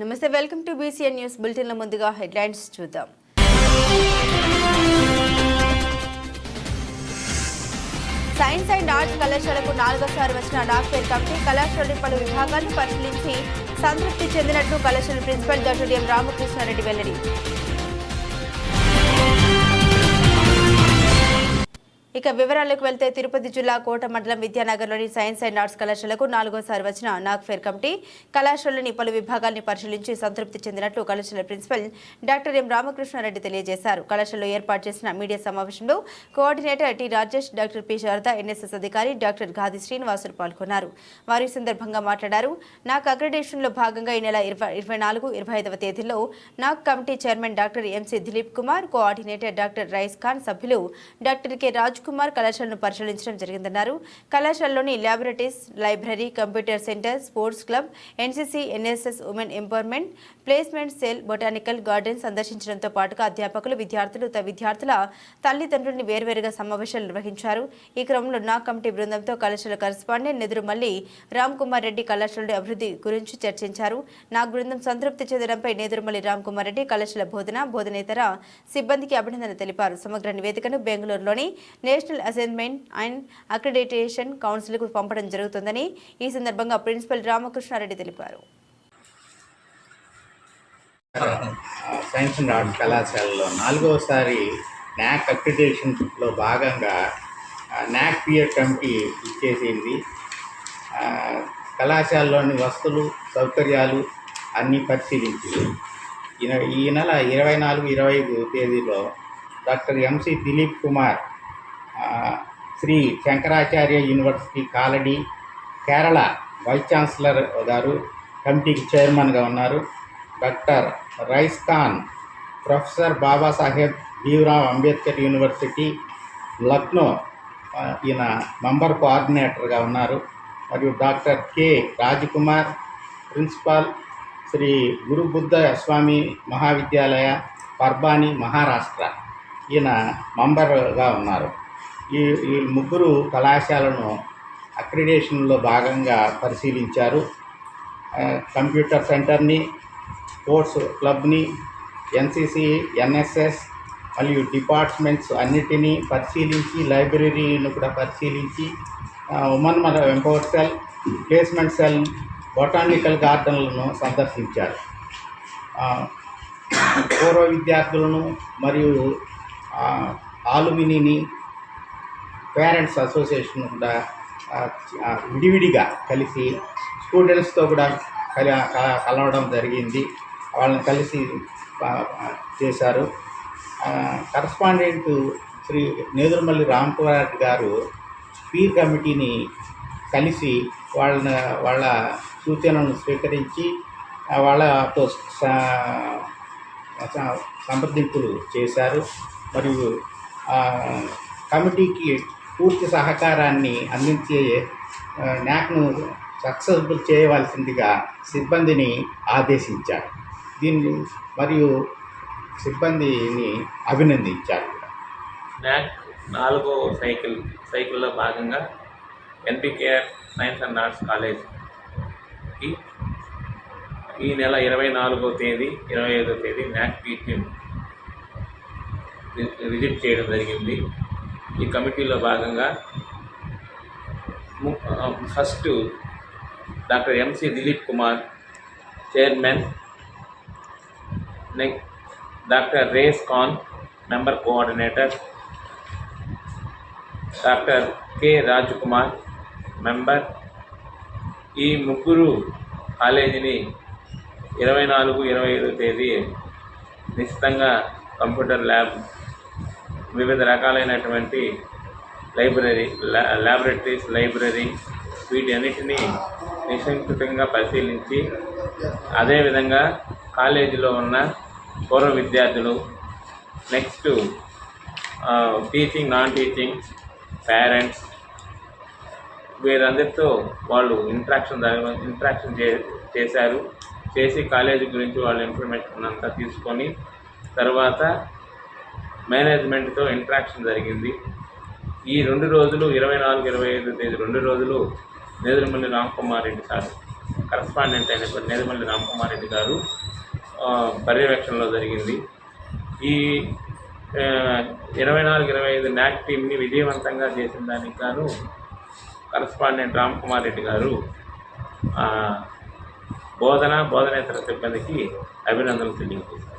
నమస్తే welcome to BCN news బులెటిన్ల ముందుగా హెడ్లైన్స్ చూద్దాం. సైన్స్ అండ్ ఆర్ట్స్ కళాశాలకు నాలుగోసారి వచ్చిన డాక్టర్ కమిటీ కళాశాల పలు విభాగాలను పరిశీలించి సంతృప్తి చెందినట్లు కళాశాల ప్రిన్సిపల్ డాక్టర్ ఎం రామకృష్ణారెడ్డి వెల్లడి. ఇక వివరాలకు వెళ్తే తిరుపతి జిల్లా కోట మండలం విద్యానగర్లోని సైన్స్ అండ్ ఆర్ట్స్ కళాశాలకు నాలుగోసారి వచ్చిన నాగ్ఫేర్ కమిటీ కళాశాలలోని పలు విభాగాల్ని పరిశీలించి సంతృప్తి చెందినట్లు కళాశాల ప్రిన్సిపల్ డాక్టర్ ఎం రామకృష్ణారెడ్డి తెలియజేశారు. కళాశాలలో ఏర్పాటు చేసిన మీడియా సమావేశంలో coordinator T Rajesh doctor P Sharada NSS అధికారి డాక్టర్ గాది శ్రీనివాసులు పాల్గొన్నారు. వారు ఈ సందర్భంగా మాట్లాడారు. నాక్ అగ్రడేషన్లో భాగంగా ఈ నెల ఇరవై ఇరవై నాలుగు ఇరవై ఐదవ తేదీలో NAAC committee chairman doctor MC Dilip Kumar coordinator doctor Rais Khan సభ్యులు డాక్టర్ కె రాజ్ కుమార్ కళాశాలను పరిశీలించడం జరిగిందన్నారు. కళాశాలలోని laboratories library computer centre sports club NCC NSS women empowerment placement cell botanical garden సందర్శించడంతో పాటుగా అధ్యాపకులు విద్యార్థులు విద్యార్థుల తల్లిదండ్రుల్ని వేర్వేరుగా సమావేశాలు నిర్వహించారు. ఈ క్రమంలో నా కమిటీ బృందంతో కళాశాల కరస్పాండెంట్ నెదురుమల్లి రామ్ కుమార్ రెడ్డి కళాశాల అభివృద్ధి గురించి చర్చించారు. నా బృందం సంతృప్తి చెందడంపై నేదురుమల్లి రామ్ కుమార్ రెడ్డి కళాశాల బోధన బోధనేతర సిబ్బందికి అభినందన తెలిపారు. సమగ్ర నివేదికను బెంగళూరులోని నేషనల్ అసెస్మెంట్ అండ్ అక్రిడిటేషన్ కౌన్సిల్కు పంపడం జరుగుతుందని ఈ సందర్భంగా ప్రిన్సిపల్ రామకృష్ణారెడ్డి తెలిపారు. సైన్స్ అండ్ ఆర్ట్స్ కళాశాలలో నాలుగవసారి న్యాక్ అక్రిడేషన్లో భాగంగా న్యాక్ పియర్ కమిటీ ఇచ్చేసింది. కళాశాలలోని వస్తువులు సౌకర్యాలు అన్నీ పరిశీలించింది. ఈ ఈ నెల ఇరవై నాలుగు ఇరవై ఐదు తేదీలో doctor MC Dilip Kumar Shri Shankaracharya university Kalady Kerala vice chancellor గారు కమిటీకి చైర్మన్గా ఉన్నారు. Doctor Rais Khan professor Babasaheb Bhimrao Ambedkar university Lucknow ఈయన మెంబర్ కోఆర్డినేటర్గా ఉన్నారు. మరియు doctor K Rajkumar principal Shri Guru Buddha Swami Mahavidyalaya Parbhani Maharashtra ఈయన మెంబర్గా ఉన్నారు. ఈ ఈ ముగ్గురు కళాశాలను అక్రిడేషన్లో భాగంగా పరిశీలించారు. కంప్యూటర్ సెంటర్ని స్పోర్ట్స్ క్లబ్ని ఎన్సిసి ఎన్ఎస్ఎస్ మరియు డిపార్ట్మెంట్స్ అన్నిటినీ పరిశీలించి లైబ్రరీని కూడా పరిశీలించి ఉమెన్ మన empower cell placement cell botanical గార్డెన్లను సందర్శించారు. పూర్వ విద్యార్థులను మరియు ఆలుమినిని పేరెంట్స్ అసోసియేషన్ కూడా విడివిడిగా కలిసి స్టూడెంట్స్తో కూడా కలి కలవడం జరిగింది. వాళ్ళని కలిసి చేశారు. కరస్పాండెంట్ శ్రీ నేదురుమల్లి రామకుమార్ గారు పీర్ కమిటీని కలిసి వాళ్ళ వాళ్ళ సూచనలను స్వీకరించి వాళ్ళతో సంప్రదింపులు చేశారు. మరియు కమిటీకి పూర్తి సహకారాన్ని అందించే న్యాక్ను సక్సెస్ఫుల్ చేయవలసిందిగా సిబ్బందిని ఆదేశించారు. దీన్ని మరియు సిబ్బందిని అభినందించారు. న్యాక్ నాలుగో సైకిల్ సైకిల్లో భాగంగా ఎన్పికేఆర్ సైన్స్ అండ్ ఆర్ట్స్ కాలేజ్కి ఈ నెల ఇరవై నాలుగో తేదీ ఇరవై ఐదో తేదీ న్యాక్ టీమ్ విజిట్ చేయడం జరిగింది. ఈ కమిటీలో భాగంగా first doctor MC Dilip Kumar chairman neck doctor Rais Khan member coordinator doctor K Raj Kumar member ఈ ముగ్గురు కాలేజీని ఇరవై నాలుగు ఇరవై ఐదు తేదీ నిశ్చితంగా కంప్యూటర్ ల్యాబ్ వివిధ రకాలైనటువంటి లైబ్రరీ ల్యా- ల్యాబొరేటరీస్ లైబ్రరీ వీటి అన్నిటినీ నిశంకితంగా పరిశీలించి అదేవిధంగా కాలేజీలో ఉన్న పూర్వ విద్యార్థులు next teaching non teaching parents వీరందరితో వాళ్ళు ఇంట్రాక్షన్ ఇంట్రాక్షన్ చే చేశారు. చేసి కాలేజీ గురించి వాళ్ళు ఇన్ఫర్మేషన్ అంతా తీసుకొని తర్వాత మేనేజ్మెంట్తో ఇంట్రాక్షన్ జరిగింది. ఈ రెండు రోజులు ఇరవై నాలుగు ఇరవై ఐదు తేదీ రెండు రోజులు నేదురుమల్లి రామ్కుమార్ రెడ్డి సార్ కరస్పాండెంట్ అయినటువంటి నేదుమల్లి రామకుమార్ రెడ్డి గారు పర్యవేక్షణలో జరిగింది. ఈ ఇరవై నాలుగు ఇరవై ఐదు న్యాక్ టీమ్ని విజయవంతంగా చేసిన దానికి గాను కరస్పాండెంట్ రామకుమార్ రెడ్డి గారు బోధన బోధనేతర సిబ్బందికి అభినందనలు తెలియజేశారు.